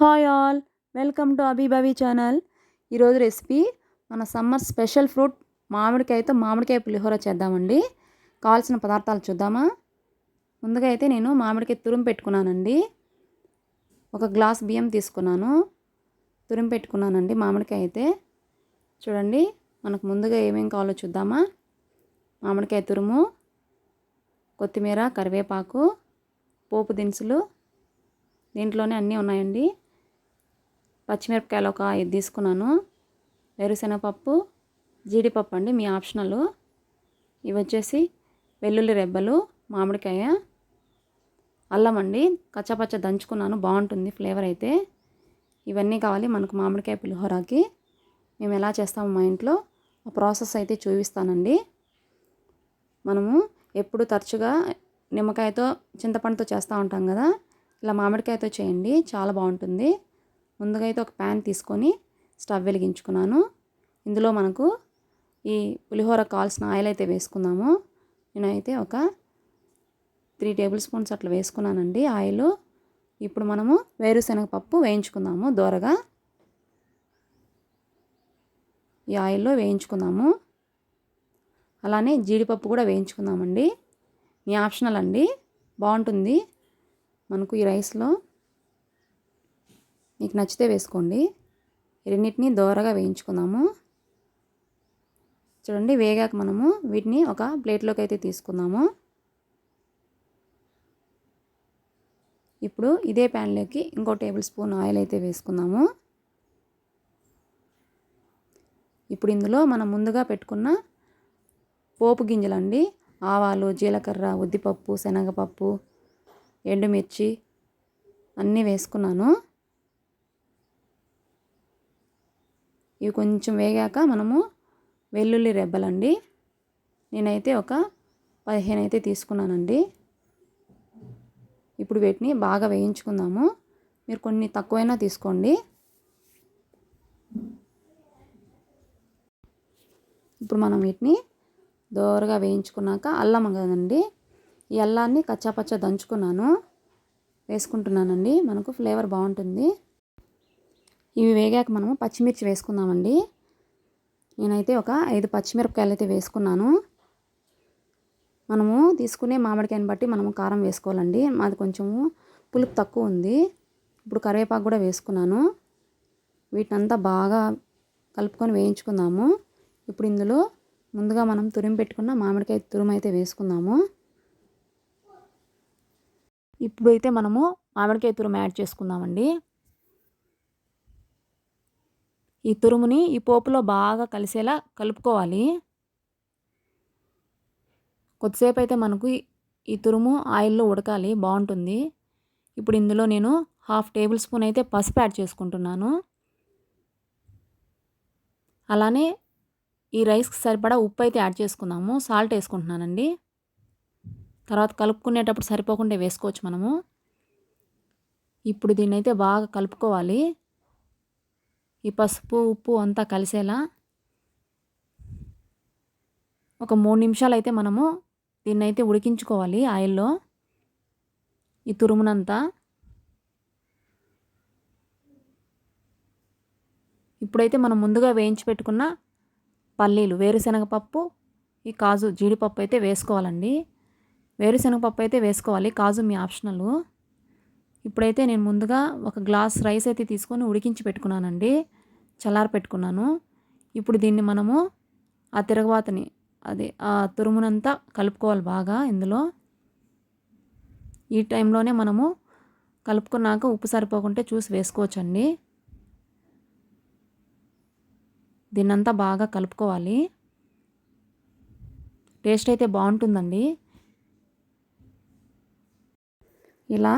Hi all welcome to Abhibhavi channel. ఈరోజు recipe మన summer special fruit మామిడికాయతో మామిడికాయ పులిహోర చేద్దామండి. కావాల్సిన పదార్థాలు చూద్దామా? ముందుగా అయితే నేను మామిడికాయ తురుము పెట్టుకున్నానండి. ఒక గ్లాస్ బియ్యం తీసుకున్నాను. తురుము పెట్టుకున్నానండి మామిడికాయ అయితే. చూడండి మనకు ముందుగా ఏమేమి కావాలో చూద్దామా? మామిడికాయ తురుము కొత్తిమీర కరివేపాకు పోపు దినుసులు దీంట్లోనే అన్నీ ఉన్నాయండి. పచ్చిమిరపకాయలు ఒక ఐదు తీసుకున్నాను. వేరుశనగపప్పు జీడిపప్పు అండి మీ ఆప్షనల్. ఇవి వచ్చేసి వెల్లుల్లి రెబ్బలు మామిడికాయ అల్లం అండి. కచ్చపచ్చ దంచుకున్నాను బాగుంటుంది ఫ్లేవర్ అయితే. ఇవన్నీ కావాలి మనకు మామిడికాయ పులిహోరాకి. మేము ఎలా చేస్తాము మా ఇంట్లో? ఆ ప్రాసెస్ అయితే చూపిస్తానండి. మనము ఎప్పుడు తరచుగా నిమ్మకాయతో చింతపండుతో చేస్తూ ఉంటాం కదా ఇలా మామిడికాయతో చేయండి చాలా బాగుంటుంది. ముందుగా అయితే ఒక ప్యాన్ తీసుకొని స్టవ్ వెలిగించుకున్నాను. ఇందులో మనకు ఈ పులిహోర కావాల్సిన ఆయిల్ అయితే వేసుకుందాము. నేనైతే ఒక త్రీ టేబుల్ స్పూన్స్ అట్లా వేసుకున్నానండి ఆయిల్. ఇప్పుడు మనము వేరుశనగ పప్పు వేయించుకుందాము దోరగా. ఈ ఆయిల్లో వేయించుకుందాము. అలానే జీడిపప్పు కూడా వేయించుకుందామండి. మీ ఆప్షనల్ అండి. బాగుంటుంది. మనకు ఈ రైస్లో మీకు నచ్చితే వేసుకోండి. రెండింటిని దోరగా వేయించుకుందాము. చూడండి వేగాక మనము వీటిని ఒక ప్లేట్లోకి అయితే తీసుకుందాము. ఇప్పుడు ఇదే ప్యాన్లోకి ఇంకో టేబుల్ స్పూన్ ఆయిల్ అయితే వేసుకుందాము. ఇప్పుడు ఇందులో మనం ముందుగా పెట్టుకున్న పోపు గింజలండి. ఆవాలు జీలకర్ర ఉద్దిపప్పు శనగపప్పు ఎండుమిర్చి అన్నీ వేసుకున్నాను. ఇవి కొంచెం వేగాక మనము వెల్లుల్లి రెబ్బలండి. నేనైతే ఒక పదిహేను అయితే తీసుకున్నానండి. ఇప్పుడు వీటిని బాగా వేయించుకుందాము. మీరు కొన్ని తక్కువైనా తీసుకోండి. ఇప్పుడు మనం వీటిని దోరగా వేయించుకున్నాక అల్లం కదండి. ఈ అల్లాన్ని కచ్చాపచ్చ దంచుకున్నాను. వేసుకుంటున్నానండి. మనకు ఫ్లేవర్ బాగుంటుంది. ఇవి వేగాక మనము పచ్చిమిర్చి వేసుకుందామండి. నేనైతే ఒక ఐదు పచ్చిమిరపకాయలు అయితే వేసుకున్నాను. మనము తీసుకునే మామిడికాయని బట్టి మనము కారం వేసుకోవాలండి. మాది కొంచెము పులుపు తక్కువ ఉంది. ఇప్పుడు కరివేపాకు కూడా వేసుకున్నాను. వీటినంతా బాగా కలుపుకొని వేయించుకుందాము. ఇప్పుడు ఇందులో ముందుగా మనం తురిమి పెట్టుకున్న మామిడికాయ తురుము అయితే వేసుకుందాము. ఇప్పుడైతే మనము మామిడికాయ తురుము యాడ్ చేసుకుందామండి. ఈ తురుముని ఈ పోపులో బాగా కలిసేలా కలుపుకోవాలి. కొద్దిసేపు అయితే మనకు ఈ తురుము ఆయిల్లో ఉడకాలి బాగుంటుంది. ఇప్పుడు ఇందులో నేను హాఫ్ టేబుల్ స్పూన్ అయితే పసుపు యాడ్ చేసుకుంటున్నాను. అలానే ఈ రైస్కి సరిపడా ఉప్పు అయితే యాడ్ చేసుకుందాము. సాల్ట్ వేసుకుంటున్నానండి. తర్వాత కలుపుకునేటప్పుడు సరిపోకుండా వేసుకోవచ్చు మనము. ఇప్పుడు దీన్ని అయితే బాగా కలుపుకోవాలి. ఈ పసుపు ఉప్పు అంతా కలిసేలా ఒక మూడు నిమిషాలు అయితే మనము దీన్ని అయితే ఉడికించుకోవాలి ఆయిల్లో. ఈ తురుమునంతా. ఇప్పుడైతే మనం ముందుగా వేయించి పెట్టుకున్న పల్లీలు వేరుశనగపప్పు ఈ కాజు జీడిపప్పు అయితే వేసుకోవాలండి. వేరుశనగపప్పు అయితే వేసుకోవాలి కాజు మీ ఆప్షనల్. ఇప్పుడైతే నేను ముందుగా ఒక గ్లాస్ రైస్ అయితే తీసుకొని ఉడికించి పెట్టుకున్నానండి. చల్లారి పెట్టుకున్నాను. ఇప్పుడు దీన్ని మనము ఆ తిరగబాతని అది ఆ తురుమునంతా కలుపుకోవాలి బాగా ఇందులో. ఈ టైంలోనే మనము కలుపుకున్నాక ఉప్పు సరిపోకుంటే చూసి వేసుకోవచ్చండి. దీన్నంతా బాగా కలుపుకోవాలి. టేస్ట్ అయితే బాగుంటుందండి. ఇలా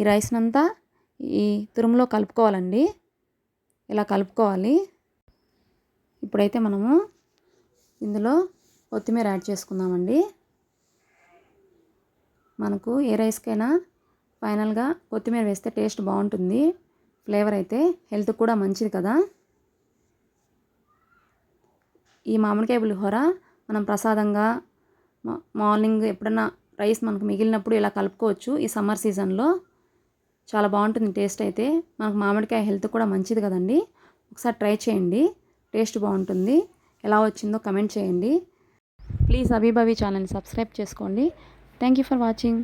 ఈ రైస్నంతా ఈ తురుములో కలుపుకోవాలండి. ఇలా కలుపుకోవాలి. ఇప్పుడైతే మనము ఇందులో కొత్తిమీర యాడ్ చేసుకుందామండి. మనకు ఏ రైస్కైనా ఫైనల్గా కొత్తిమీర వేస్తే టేస్ట్ బాగుంటుంది. ఫ్లేవర్ అయితే హెల్త్ కూడా మంచిది కదా. ఈ మామిడికాయ పులిహోర మనం ప్రసాదంగా మార్నింగ్ ఎప్పుడన్నా రైస్ మనకు మిగిలినప్పుడు ఇలా కలుపుకోవచ్చు ఈ సమ్మర్ సీజన్లో. చాలా బాగుంటుంది టేస్ట్ అయితే. మనకు మామిడికాయ హెల్త్ కూడా మంచిది కదండి. ఒకసారి ట్రై చేయండి. టేస్ట్ బాగుంటుంది. ఎలా వచ్చిందో కమెంట్ చేయండి. ప్లీజ్ అభిభవి ఛానల్ని సబ్స్క్రైబ్ చేసుకోండి. Thank you for watching.